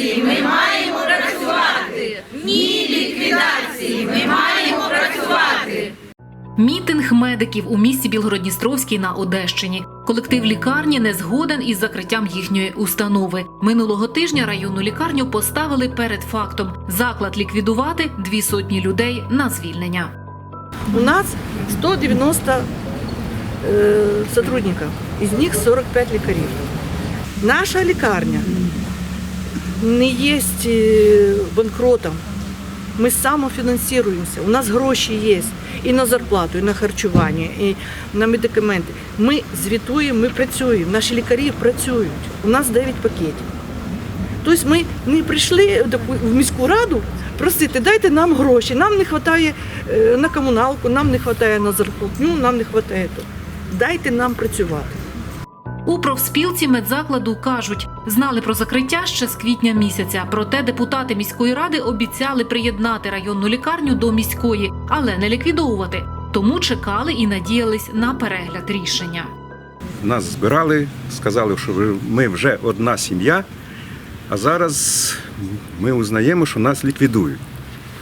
ліквідації ми маємо працювати. Ні ліквідації ми маємо працювати. Мітинг медиків у місті Білгородністровський на Одещині. Колектив лікарні не згоден із закриттям їхньої установи. Минулого тижня районну лікарню поставили перед фактом заклад ліквідувати дві сотні людей на звільнення. У нас 190 э, сотрудников, из них 45 лікарів. Наша лікарня не є е, банкротом. Ми самофінансуємося. У нас гроші є і на зарплату, і на харчування, і на медикаменти. Ми звітуємо, ми працюємо. Наші лікарі працюють. У нас 9 пакетів. Тобто ми не прийшли в міську раду просити, дайте нам гроші, нам не вистачає е, на комуналку, нам не вистачає на зарплатню, нам не вистачає. Дайте нам працювати. У профспілці медзакладу кажуть, знали про закриття ще з квітня місяця. Проте депутати міської ради обіцяли приєднати районну лікарню до міської, але не ліквідовувати. Тому чекали і надіялись на перегляд рішення. Нас збирали, сказали, що ми вже одна сім'я, а зараз ми узнаємо, що нас ліквідують.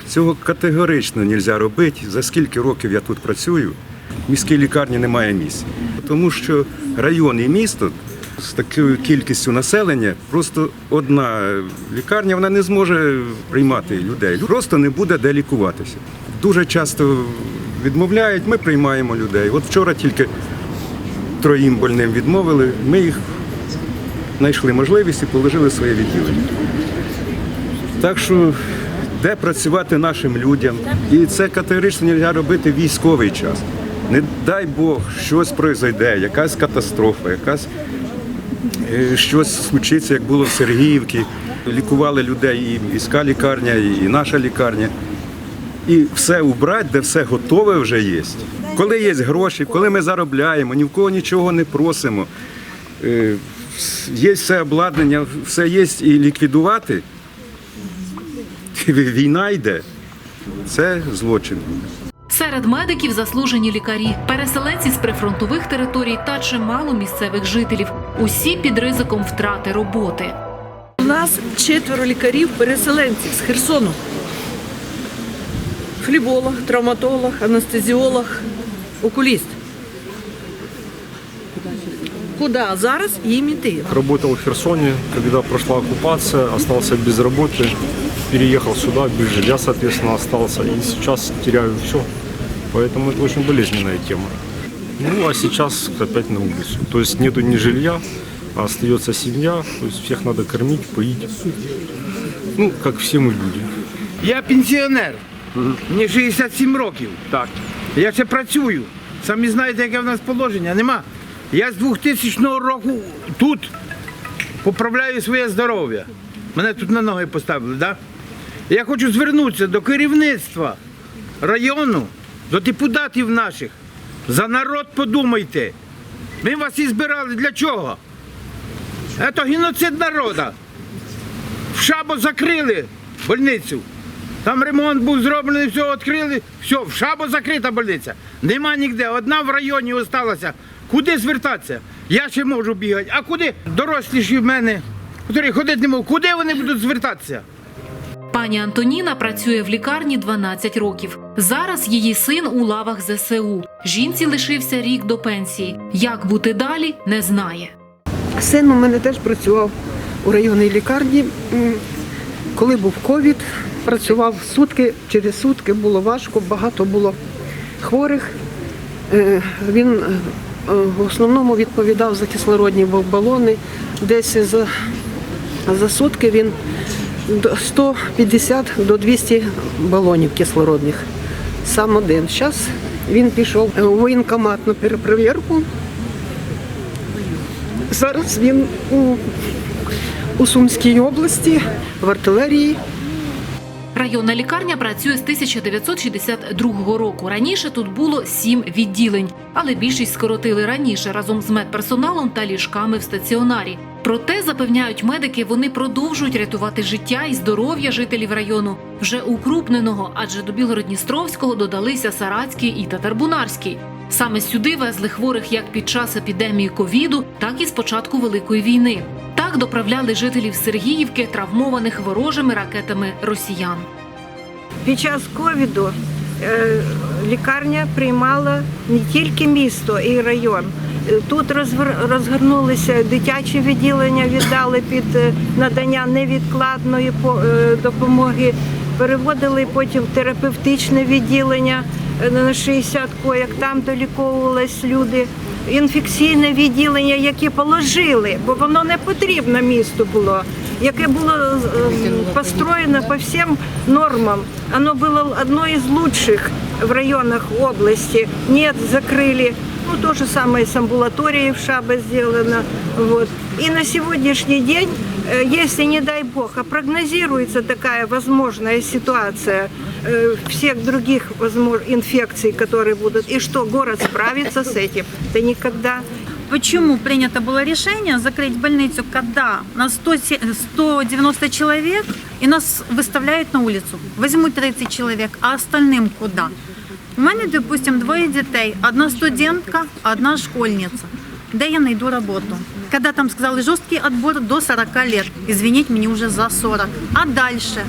Цього категорично не можна робити. За скільки років я тут працюю, в міській лікарні немає місць. Тому що район і місто з такою кількістю населення, просто одна лікарня вона не зможе приймати людей. Просто не буде де лікуватися. Дуже часто відмовляють, ми приймаємо людей. От вчора тільки троїм больним відмовили, ми їх знайшли можливість і положили своє відділення. Так що де працювати нашим людям? І це категорично не можна робити військовий час. Не дай Бог, щось пройде, якась катастрофа, якась е, щось случиться, як було в Сергіївці. Лікували людей і міська лікарня, і наша лікарня. І все убрати, де все готове вже є. Коли є гроші, коли ми заробляємо, ні в кого нічого не просимо. Е, Є все обладнання, все є і ліквідувати. Війна йде. Це злочин. Серед медиків заслужені лікарі, переселенці з прифронтових територій та чимало місцевих жителів. Усі під ризиком втрати роботи. У нас четверо лікарів переселенців з Херсону. Фліболог, травматолог, анестезіолог, окуліст. Куди зараз їм іти? Работал в Херсоне, когда прошла оккупация, остался без работы, переехал сюда, без жилья, соответственно, остался. И сейчас теряю все. Поэтому это очень болезненная тема. Ну, а сейчас опять на улицу. То есть нету ни жилья, а остается семья. То есть всех надо кормить, поить. Ну, как все мы люди. Я пенсіонер. Мені 67 років. Так. Я ще працюю. Самі знаєте, яке в нас положення. Нема. Я з 2000 року тут поправляю своє здоров'я. Мене тут на ноги поставили, так? Да? Я хочу звернутися до керівництва району, до депутатів наших. За народ подумайте. Ми вас і збирали для чого? Це геноцид народу. В Шабо закрили больницю. Там ремонт був зроблений, все відкрили, все, в Шабо закрита больниця. Нема ніде. Одна в районі залишилася. Куди звертатися? Я ще можу бігати. А куди? Дорослі ж в мене, які ходити не можуть. Куди вони будуть звертатися? Пані Антоніна працює в лікарні 12 років. Зараз її син у лавах ЗСУ. Жінці лишився рік до пенсії. Як бути далі, не знає. Син у мене теж працював у районній лікарні. Коли був ковід, працював сутки, через сутки було важко, багато було хворих. Е, Він е, в основному відповідав за кислородні балони. Десь за, за сутки він 150 до 200 балонів кислородних. Сам один. Зараз він пішов у воєнкомат на перепровірку. Зараз він у, у Сумській області в артилерії. Районна лікарня працює з 1962 року. Раніше тут було сім відділень, але більшість скоротили раніше разом з медперсоналом та ліжками в стаціонарі. Проте запевняють медики, вони продовжують рятувати життя і здоров'я жителів району вже укрупненого, адже до Білгородністровського додалися Сарацький і Татарбунарський. Саме сюди везли хворих як під час епідемії ковіду, так і з початку великої війни. Та Так доправляли жителів Сергіївки, травмованих ворожими ракетами росіян. Під час ковіду е, лікарня приймала не тільки місто і район. Тут розгорнулися дитячі відділення, віддали під е, надання невідкладної е, допомоги. Переводили потім терапевтичне відділення на 60 кояк, там доліковувались люди Інфекційне відділення, яке положили, бо воно не потрібно місту було, яке було е, построєно по всім нормам. Оно было одно из лучших в районах области. Нет, закрыли. Ну, то же самое с амбулаторией в Шабе сделано. Вот. И на сегодняшний день, э, если, не дай бог, а прогнозируется такая возможная ситуация э, всех других возможно, инфекций, которые будут, и что город справится с этим, да никогда. Почему принято было решение закрыть больницу, когда нас 100 се- 190 человек и нас выставляют на улицу? Возьмут 30 человек, а остальным куда? У мене, допустим, двоє дітей, одна студентка, одна школьниця. Де я знайду роботу? Когда там сказали жорсткий отбор до 40 лет, извините, мені вже за 40. А дальше?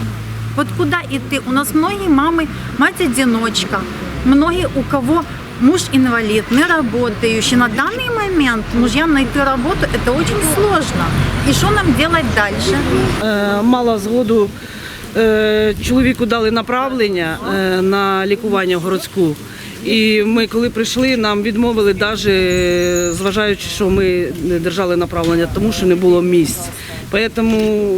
Вот куда идти? У нас многие мамы, мать-одиночка, многие, у кого муж инвалид, не работающий. На данный момент мужьям найти работу это очень сложно. И что нам делать дальше? Е, мала згоду. е, Чоловіку дали направлення е, на лікування в городську. І ми, коли прийшли, нам відмовили, навіть зважаючи, що ми не держали направлення, тому що не було місць. Тому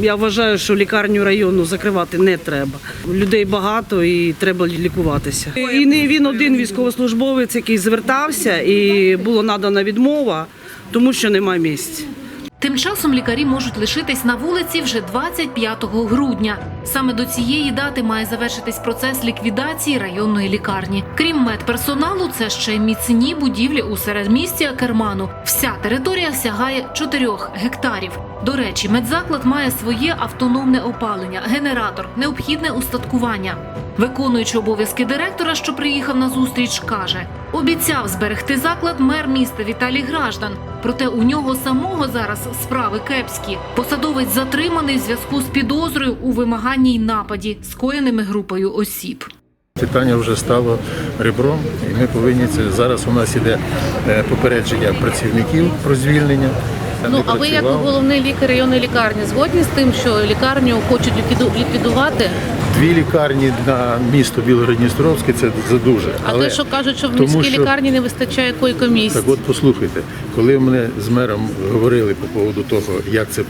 я вважаю, що лікарню району закривати не треба. Людей багато і треба лікуватися. І не він один військовослужбовець, який звертався, і було надана відмова, тому що немає місць. Тим часом лікарі можуть лишитись на вулиці вже 25 грудня. Саме до цієї дати має завершитись процес ліквідації районної лікарні. Крім медперсоналу, це ще й міцні будівлі у середмістя Керману. Вся територія сягає 4 гектарів. До речі, медзаклад має своє автономне опалення, генератор, необхідне устаткування. Виконуючи обов'язки директора, що приїхав на зустріч, каже: обіцяв зберегти заклад мер міста Віталій Граждан. Проте у нього самого зараз справи кепські. Посадовець затриманий в зв'язку з підозрою у вимаганні й нападі, скоєними групою осіб. Питання вже стало ребром, і ми повинні це зараз. У нас іде е, попередження працівників про звільнення. Ну а ви як головний лікар районної лікарні згодні з тим, що лікарню хочуть ліквіду- ліквідувати? Дві лікарні на місто Білгород-Дністровське це задуже. А те, що кажуть, що в тому міській що- лікарні не вистачає койко-місць. Так от послухайте, коли мене з мером говорили по поводу того, як це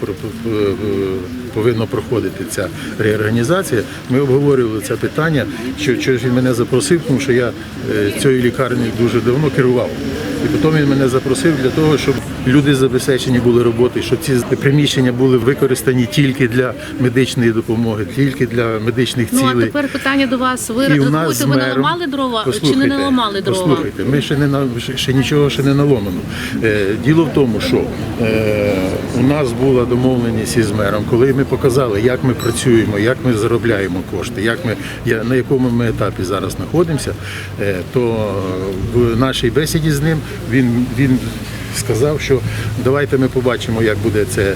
повинно проходити ця реорганізація, ми обговорювали це питання, що, що він мене запросив, тому що я е, цією лікарнею дуже давно керував. І потім він мене запросив для того, щоб люди забезпечені були роботи, щоб ці приміщення були використані тільки для медичної допомоги, тільки для медичних Ну а тепер питання до вас. Ви рахуєте, ви наламали дрова чи не наламали дрова? Послухайте, ми ще не ще нічого ще не наломано. Е, діло в тому, що е, у нас була домовленість із мером, коли ми показали, як ми працюємо, як ми заробляємо кошти, як ми я, на якому ми етапі зараз знаходимося, е, то в нашій бесіді з ним він він. Сказав, що давайте ми побачимо, як буде це,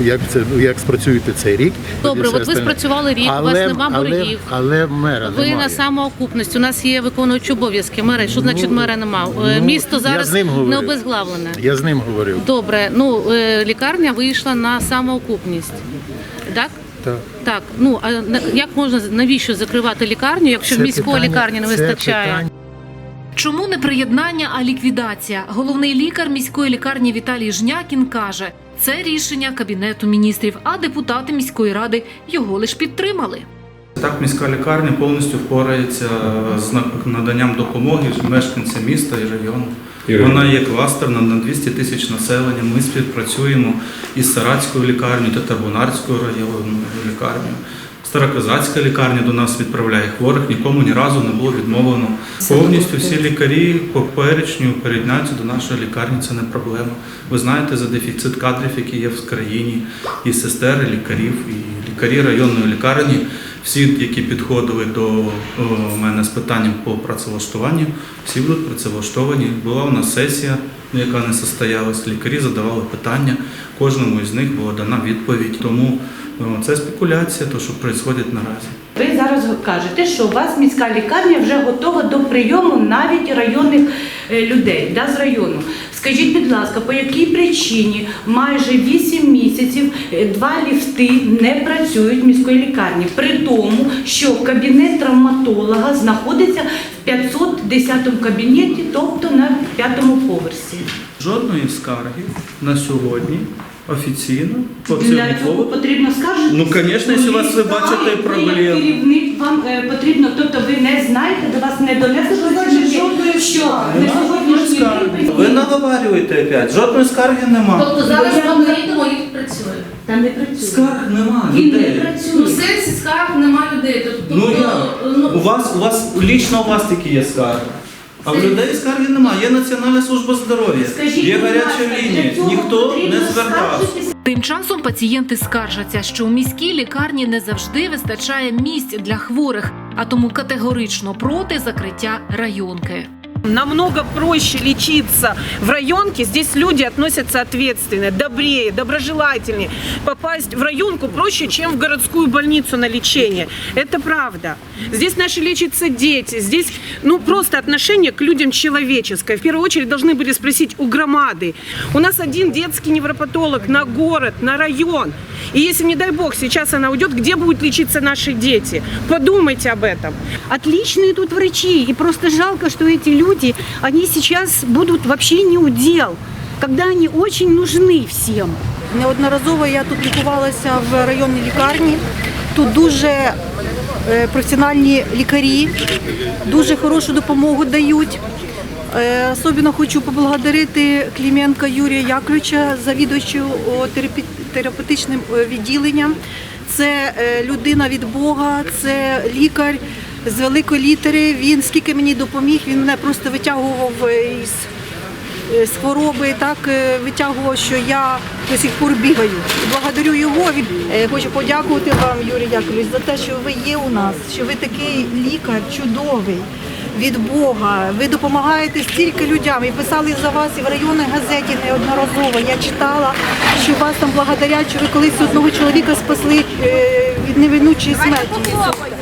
як це як спрацюєте цей рік. Добре, от ви спрацювали рік, у вас нема але, боргів. але мера Ви немає. на самоокупність. У нас є виконуючі обов'язки. Мери, що значить мера нема? Е, ну, Місто зараз не обезглавлене. Я з ним говорив. Добре, ну е, лікарня вийшла на самоокупність. Так? Так. Так, ну а як можна навіщо закривати лікарню, якщо Це міської питання- лікарні не вистачає? питання Чому не приєднання, а ліквідація? Головний лікар міської лікарні Віталій Жнякін каже, це рішення кабінету міністрів, а депутати міської ради його лиш підтримали. Так, міська лікарня повністю впорається з наданням допомоги мешканцям міста і району. Вона є кластерна на 200 тисяч населення. Ми співпрацюємо із Саратською лікарнею та Тарбунарською районною лікарнею. Староказацька лікарня до нас відправляє хворих, нікому ні разу не було відмовлено. Повністю всі лікарі по перечню до нашої лікарні, це не проблема. Ви знаєте за дефіцит кадрів, які є в країні, і сестер, і лікарів, і лікарі районної лікарні. Всі, які підходили до мене з питанням по працевлаштуванню, всі будуть працевлаштовані. Була у нас сесія яка не состоялась. Лікарі задавали питання, кожному із них була дана відповідь. Тому це спекуляція, то що відбувається наразі. Ви зараз кажете, що у вас міська лікарня вже готова до прийому навіть районних е, людей да, з району. Скажіть, будь ласка, по якій причині майже 8 місяців е, два ліфти не працюють в міської лікарні, при тому, що кабінет травматолога знаходиться в 510 кабінеті, тобто на п'ятому поверсі. Жодної скарги на сьогодні офіційно по цьому Для цього поводу. потрібно скаржитися. Ну, конечно, якщо вас ви бачите ви як. Керівник вам е, потрібно, тобто ви не знаєте, до вас не донесли, що сьогоднішній день Ви наговарюєте опять. Жодної скарги нема. Тобто зараз вам заїдемо і працює. Там не працює. Скарг нема Він не людей. Ну, в працює. сенсі скарг немає людей. Тобто, Ну як? ну, У вас, у вас лічно у вас тільки є скарги. А в людей скарги немає. Є Національна служба здоров'я, Скажіть, є гаряча лінія. Ніхто не звертався. Тим часом пацієнти скаржаться, що у міській лікарні не завжди вистачає місць для хворих, а тому категорично проти закриття районки. Намного проще лечиться в районке. Здесь люди относятся ответственно, добрее, доброжелательнее. Попасть в районку проще, чем в городскую больницу на лечение. Это правда. Здесь наши лечатся дети. Здесь ну, просто отношение к людям человеческое. В первую очередь должны были спросить у громады. У нас один детский невропатолог на город, на район. И если, не дай бог, сейчас она уйдет, где будут лечиться наши дети? Подумайте об этом. Отличные тут врачи, и просто жалко, что эти люди, они сейчас будут вообще не удел, когда они очень нужны всем. Неодноразово я тут лікувалася в районній лікарні. Тут дуже е, професіональні лікарі, дуже хорошу допомогу дають. Е, Особливо хочу поблагодарити Кліменка Юрія Яковлевича, завідувачу терапевтичним е, відділенням. Це людина від Бога, це лікар з великої літери. Він скільки мені допоміг, він мене просто витягував е, із е, з хвороби, так е, витягував, що я до сих пор бігаю. Благодарю його. Він хочу подякувати вам, Юрій Яковлевич, за те, що ви є у нас, що ви такий лікар чудовий. Від Бога, ви допомагаєте стільки людям і писали за вас і в районній газеті неодноразово. Я читала, що вас там благодарять, що ви колись одного чоловіка спасли від невинучої смерті.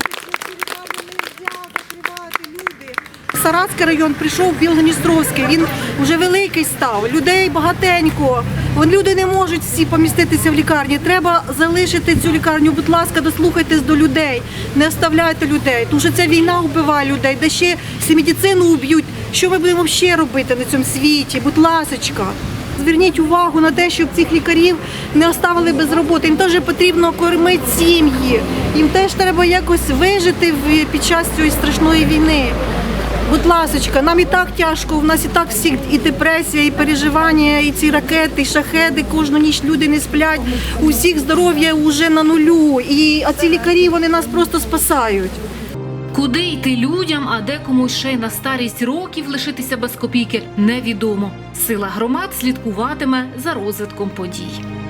Саратський район прийшов Білгоністровський, він вже великий став, людей багатенько. Вон люди не можуть всі поміститися в лікарні. Треба залишити цю лікарню. Будь ласка, дослухайтесь до людей, не оставляйте людей. Тому що ця війна вбиває людей, де ще всі медицину уб'ють. Що ми будемо ще робити на цьому світі? Будь ласочка. Зверніть увагу на те, щоб цих лікарів не оставили без роботи. Їм теж потрібно кормити сім'ї. Їм теж треба якось вижити під час цієї страшної війни. Будь ласочка, нам і так тяжко, у нас і так всіх і депресія, і переживання, і ці ракети, і шахеди, кожну ніч люди не сплять. У всіх здоров'я вже на нулю. І а ці лікарі вони нас просто спасають. Куди йти людям, а декому ще й на старість років лишитися без копійки, невідомо. Сила громад слідкуватиме за розвитком подій.